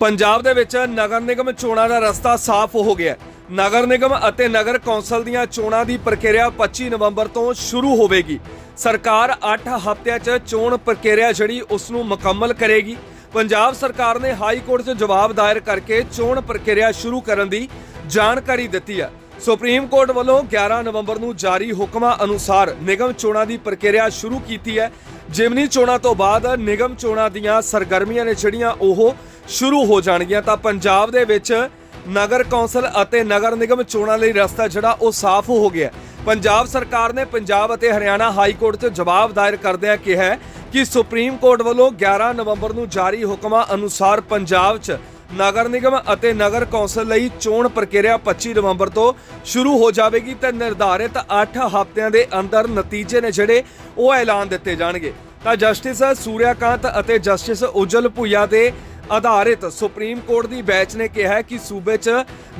ਪੰਜਾਬ ਦੇ ਵਿੱਚ ਨਗਰ ਨਿਗਮ ਚੋਣਾਂ ਦਾ ਰਸਤਾ ਸਾਫ਼ ਹੋ ਗਿਆ ਨਗਰ ਨਿਗਮ ਅਤੇ ਨਗਰ ਕੌਂਸਲ ਦੀਆਂ ਚੋਣਾਂ ਦੀ ਪ੍ਰਕਿਰਿਆ 25 ਨਵੰਬਰ ਤੋਂ ਸ਼ੁਰੂ ਹੋਵੇਗੀ। ਸਰਕਾਰ 8 ਹਫ਼ਤਿਆਂ 'ਚ ਚੋਣ ਪ੍ਰਕਿਰਿਆ ਜਿਹੜੀ ਉਸ ਨੂੰ ਮੁਕੰਮਲ ਕਰੇਗੀ। ਪੰਜਾਬ ਸਰਕਾਰ ਨੇ ਹਾਈ ਕੋਰਟ 'ਚ ਜਵਾਬ ਦਾਇਰ ਕਰਕੇ ਚੋਣ ਪ੍ਰਕਿਰਿਆ ਸ਼ੁਰੂ ਕਰਨ ਦੀ ਜਾਣਕਾਰੀ ਦਿੱਤੀ ਹੈ। ਸੁਪਰੀਮ ਕੋਰਟ ਵੱਲੋਂ 11 ਨਵੰਬਰ ਨੂੰ ਜਾਰੀ ਹੁਕਮਾਂ ਅਨੁਸਾਰ ਨਿਗਮ ਚੋਣਾਂ ਦੀ ਪ੍ਰਕਿਰਿਆ ਸ਼ੁਰੂ ਕੀਤੀ ਹੈ। ਜਿਮਨੀ ਚੋਣਾਂ ਤੋਂ ਬਾਅਦ ਨਿਗਮ ਚੋਣਾਂ ਦੀਆਂ ਸਰਗਰਮੀਆਂ ਨੇ ਜਿਹੜੀਆਂ ਉਹ ਸ਼ੁਰੂ ਹੋ ਜਾਣਗੀਆਂ, ਤਾਂ ਪੰਜਾਬ ਦੇ ਵਿੱਚ ਨਗਰ ਕੌਂਸਲ ਅਤੇ ਨਗਰ ਨਿਗਮ ਚੋਣਾਂ ਲਈ ਰਸਤਾ ਜਿਹੜਾ ਉਹ ਸਾਫ਼ ਹੋ ਗਿਆ ਪੰਜਾਬ ਸਰਕਾਰ ਨੇ ਪੰਜਾਬ ਅਤੇ ਹਰਿਆਣਾ ਹਾਈ ਕੋਰਟ 'ਚ ਜਵਾਬ ਦਾਇਰ ਕਰਦਿਆਂ ਕਿਹਾ ਕਿ ਸੁਪਰੀਮ ਕੋਰਟ ਵੱਲੋਂ 11 ਨਵੰਬਰ ਨੂੰ ਜਾਰੀ ਹੁਕਮਾਂ ਅਨੁਸਾਰ ਪੰਜਾਬ 'ਚ ਨਗਰ ਨਿਗਮ ਅਤੇ ਨਗਰ ਕੌਂਸਲ ਲਈ ਚੋਣ ਪ੍ਰਕਿਰਿਆ 25 ਨਵੰਬਰ ਤੋਂ ਸ਼ੁਰੂ ਹੋ ਜਾਵੇਗੀ ਤੇ ਨਿਰਧਾਰਿਤ 8 ਹਫ਼ਤਿਆਂ ਦੇ ਅੰਦਰ ਨਤੀਜੇ ਨੇ ਜਿਹੜੇ ਉਹ ਐਲਾਨ ਦਿੱਤੇ ਜਾਣਗੇ। ਤਾਂ ਜਸਟਿਸ ਸੂਰਿਆਕਾਂਤ ਅਤੇ ਜਸਟਿਸ ਉਜਲ ਭੁਈਆ ਦੇ ਆਧਾਰਿਤ ਸੁਪਰੀਮ ਕੋਰਟ ਦੀ ਬੈਂਚ ਨੇ ਕਿਹਾ ਹੈ ਕਿ ਸੂਬੇ 'ਚ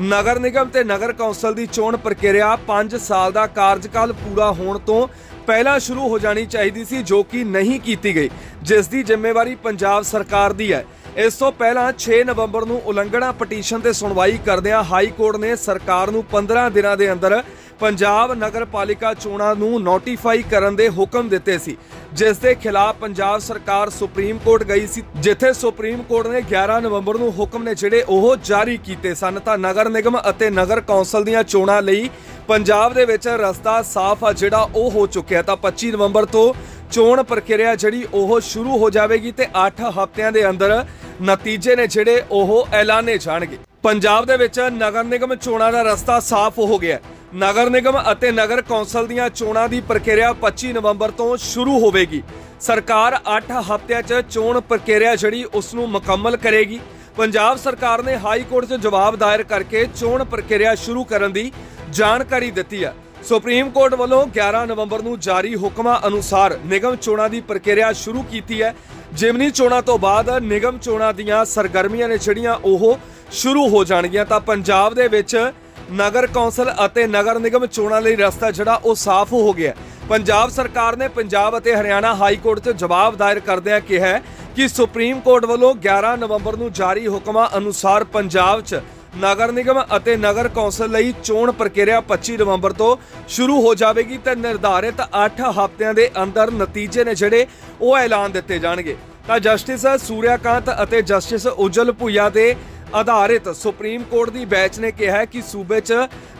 ਨਗਰ ਨਿਗਮ ਤੇ ਨਗਰ ਕੌਂਸਲ ਦੀ ਚੋਣ ਪ੍ਰਕਿਰਿਆ 5 ਸਾਲ ਦਾ ਕਾਰਜਕਾਲ ਪੂਰਾ ਹੋਣ ਤੋਂ ਪਹਿਲਾਂ ਸ਼ੁਰੂ ਹੋ ਜਾਣੀ ਚਾਹੀਦੀ ਸੀ, ਜੋ ਕਿ ਨਹੀਂ ਕੀਤੀ ਗਈ, ਜਿਸ ਦੀ ਜ਼ਿੰਮੇਵਾਰੀ ਪੰਜਾਬ ਸਰਕਾਰ ਦੀ ਹੈ। ਇਸ ਤੋਂ ਪਹਿਲਾਂ 6 ਨਵੰਬਰ ਨੂੰ ਉਲੰਘਣਾ ਪਟੀਸ਼ਨ ਤੇ ਸੁਣਵਾਈ ਕਰਦਿਆਂ ਹਾਈ ਕੋਰਟ ਨੇ ਸਰਕਾਰ ਨੂੰ 15 ਦਿਨਾਂ ਦੇ ਅੰਦਰ ਪੰਜਾਬ ਨਗਰ ਪਾਲਿਕਾ ਚੋਣਾਂ ਨੂੰ ਨੋਟੀਫਾਈ ਕਰਨ ਦੇ ਹੁਕਮ ਦਿੱਤੇ ਸੀ, ਜਿਸ ਦੇ ਖਿਲਾਫ ਪੰਜਾਬ ਸਰਕਾਰ ਸੁਪਰੀਮ ਕੋਰਟ ਗਈ ਸੀ, ਜਿੱਥੇ ਸੁਪਰੀਮ ਕੋਰਟ ਨੇ 11 ਨਵੰਬਰ ਨੂੰ ਹੁਕਮ ਨੇ ਜਿਹੜੇ ਉਹ ਜਾਰੀ ਕੀਤੇ ਸਨ ਤਾਂ ਨਗਰ ਨਿਗਮ ਅਤੇ ਨਗਰ ਕੌਂਸਲ ਦੀਆਂ ਚੋਣਾਂ ਲਈ ਪੰਜਾਬ ਦੇ ਵਿੱਚ ਰਸਤਾ ਸਾਫ਼ ਆ ਜਿਹੜਾ ਉਹ ਹੋ ਚੁੱਕਿਆ ਤਾਂ 25 ਨਵੰਬਰ ਤੋਂ ਚੋਣ ਪ੍ਰਕਿਰਿਆ ਜਿਹੜੀ ਉਹ ਸ਼ੁਰੂ ਹੋ ਜਾਵੇਗੀ ਤੇ 8 ਹਫ਼ਤਿਆਂ ਦੇ ਅੰਦਰ ਨਤੀਜੇ ਨੇ ਜਿਹੜੇ ਉਹ ਐਲਾਨੇ ਜਾਣਗੇ। ਪੰਜਾਬ ਦੇ ਵਿੱਚ ਨਗਰ ਨਿਗਮ ਚੋਣਾਂ ਦਾ ਰਸਤਾ ਸਾਫ਼ ਹੋ ਗਿਆ ਨਗਰ ਨਿਗਮ ਅਤੇ ਨਗਰ ਕੌਂਸਲ ਦੀਆਂ ਚੋਣਾਂ ਦੀ ਪ੍ਰਕਿਰਿਆ 25 ਨਵੰਬਰ ਤੋਂ ਸ਼ੁਰੂ ਹੋਵੇਗੀ। ਸਰਕਾਰ 8 ਹਫ਼ਤਿਆਂ 'ਚ ਚੋਣ ਪ੍ਰਕਿਰਿਆ ਜਿਹੜੀ ਉਸ ਨੂੰ ਮੁਕੰਮਲ ਕਰੇਗੀ। ਪੰਜਾਬ ਸਰਕਾਰ ਨੇ ਹਾਈ ਕੋਰਟ 'ਚ ਜਵਾਬ ਦਾਇਰ ਕਰਕੇ ਚੋਣ ਪ੍ਰਕਿਰਿਆ ਸ਼ੁਰੂ ਕਰਨ ਦੀ ਜਾਣਕਾਰੀ ਦਿੱਤੀ ਹੈ। ਸੁਪਰੀਮ ਕੋਰਟ ਵੱਲੋਂ 11 ਨਵੰਬਰ ਨੂੰ ਜਾਰੀ ਹੁਕਮਾਂ ਅਨੁਸਾਰ ਨਿਗਮ ਚੋਣਾਂ ਦੀ ਪ੍ਰਕਿਰਿਆ ਸ਼ੁਰੂ ਕੀਤੀ ਹੈ। ਜਿਮਨੀ ਚੋਣਾਂ ਤੋਂ ਬਾਅਦ ਨਿਗਮ ਚੋਣਾਂ ਦੀਆਂ ਸਰਗਰਮੀਆਂ ਨੇ ਜਿਹੜੀਆਂ ਉਹ ਸ਼ੁਰੂ ਹੋ ਜਾਣਗੀਆਂ। ਤਾਂ ਪੰਜਾਬ ਦੇ ਵਿੱਚ ਨਗਰ ਕੌਂਸਲ ਅਤੇ ਨਗਰ ਨਿਗਮ ਚੋਣਾਂ ਲਈ ਰਸਤਾ ਜਿਹੜਾ ਉਹ ਸਾਫ਼ ਹੋ ਗਿਆ ਪੰਜਾਬ ਸਰਕਾਰ ਨੇ ਪੰਜਾਬ ਅਤੇ ਹਰਿਆਣਾ ਹਾਈ ਕੋਰਟ 'ਚ ਜਵਾਬ ਦਾਇਰ ਕਰਦਿਆਂ ਕਿਹਾ ਹੈ ਕਿ ਸੁਪਰੀਮ ਕੋਰਟ ਵੱਲੋਂ 11 ਨਵੰਬਰ ਨੂੰ ਜਾਰੀ ਹੁਕਮਾਂ ਅਨੁਸਾਰ ਪੰਜਾਬ 'ਚ ਨਗਰ ਨਿਗਮ ਅਤੇ ਨਗਰ ਕੌਂਸਲ ਲਈ ਚੋਣ ਪ੍ਰਕਿਰਿਆ 25 ਨਵੰਬਰ ਤੋਂ ਸ਼ੁਰੂ ਹੋ ਜਾਵੇਗੀ ਤੇ ਨਿਰਧਾਰਿਤ 8 ਹਫ਼ਤਿਆਂ ਦੇ ਅੰਦਰ ਨਤੀਜੇ ਨੇ ਜਿਹੜੇ ਉਹ ਐਲਾਨ ਦਿੱਤੇ ਜਾਣਗੇ। ਤਾਂ ਜਸਟਿਸ ਸੂਰਿਆਕਾਂਤ ਅਤੇ ਜਸਟਿਸ ਉਜਲ ਭੁਈਆ ਦੇ ਆਧਾਰਿਤ ਸੁਪਰੀਮ ਕੋਰਟ ਦੀ ਬੈਂਚ ਨੇ ਕਿਹਾ ਕਿ ਸੂਬੇ 'ਚ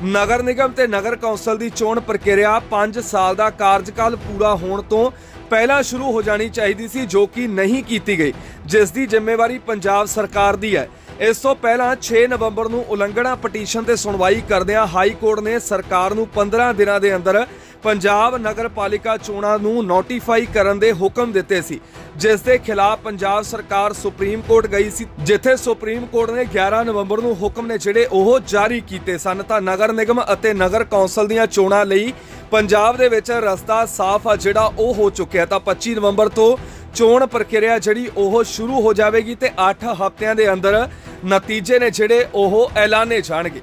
ਨਗਰ ਨਿਗਮ ਤੇ ਨਗਰ ਕੌਂਸਲ ਦੀ ਚੋਣ ਪ੍ਰਕਿਰਿਆ 5 ਸਾਲ ਦਾ ਕਾਰਜਕਾਲ ਪੂਰਾ ਹੋਣ ਤੋਂ ਪਹਿਲਾਂ ਸ਼ੁਰੂ ਹੋ ਜਾਣੀ ਚਾਹੀਦੀ ਸੀ, ਜੋ ਕਿ ਨਹੀਂ ਕੀਤੀ ਗਈ, ਜਿਸ ਦੀ ਜ਼ਿੰਮੇਵਾਰੀ ਪੰਜਾਬ ਸਰਕਾਰ ਦੀ ਹੈ। ਇਸ ਤੋਂ ਪਹਿਲਾਂ 6 ਨਵੰਬਰ ਨੂੰ ਉਲੰਘਣਾ ਪਟੀਸ਼ਨ ਤੇ ਸੁਣਵਾਈ ਕਰਦਿਆਂ ਹਾਈ ਕੋਰਟ ਨੇ ਸਰਕਾਰ ਨੂੰ 15 ਦਿਨਾਂ ਦੇ ਅੰਦਰ ਪੰਜਾਬ ਨਗਰ ਪਾਲਿਕਾ ਚੋਣਾਂ ਨੂੰ ਨੋਟੀਫਾਈ ਕਰਨ ਦੇ ਹੁਕਮ ਦਿੱਤੇ ਸੀ, ਜਿਸ ਦੇ ਖਿਲਾਫ ਪੰਜਾਬ ਸਰਕਾਰ ਸੁਪਰੀਮ ਕੋਰਟ ਗਈ ਸੀ, ਜਿੱਥੇ ਸੁਪਰੀਮ ਕੋਰਟ ਨੇ 11 ਨਵੰਬਰ ਨੂੰ ਹੁਕਮ ਨੇ ਜਿਹੜੇ ਉਹ ਜਾਰੀ ਕੀਤੇ ਸਨ। ਤਾਂ ਨਗਰ ਨਿਗਮ ਅਤੇ ਨਗਰ ਕੌਂਸਲ ਦੀਆਂ ਚੋਣਾਂ ਲਈ ਪੰਜਾਬ ਦੇ ਵਿੱਚ ਰਸਤਾ ਸਾਫ਼ ਆ ਜਿਹੜਾ ਉਹ ਹੋ ਚੁੱਕਿਆ। ਤਾਂ 25 ਨਵੰਬਰ ਤੋਂ ਚੋਣ ਪ੍ਰਕਿਰਿਆ ਜਿਹੜੀ ਉਹ ਸ਼ੁਰੂ ਹੋ ਜਾਵੇਗੀ ਤੇ 8 ਹਫ਼ਤਿਆਂ ਦੇ ਅੰਦਰ ਨਤੀਜੇ ਨੇ ਜਿਹੜੇ ਉਹ ਐਲਾਨੇ ਜਾਣਗੇ।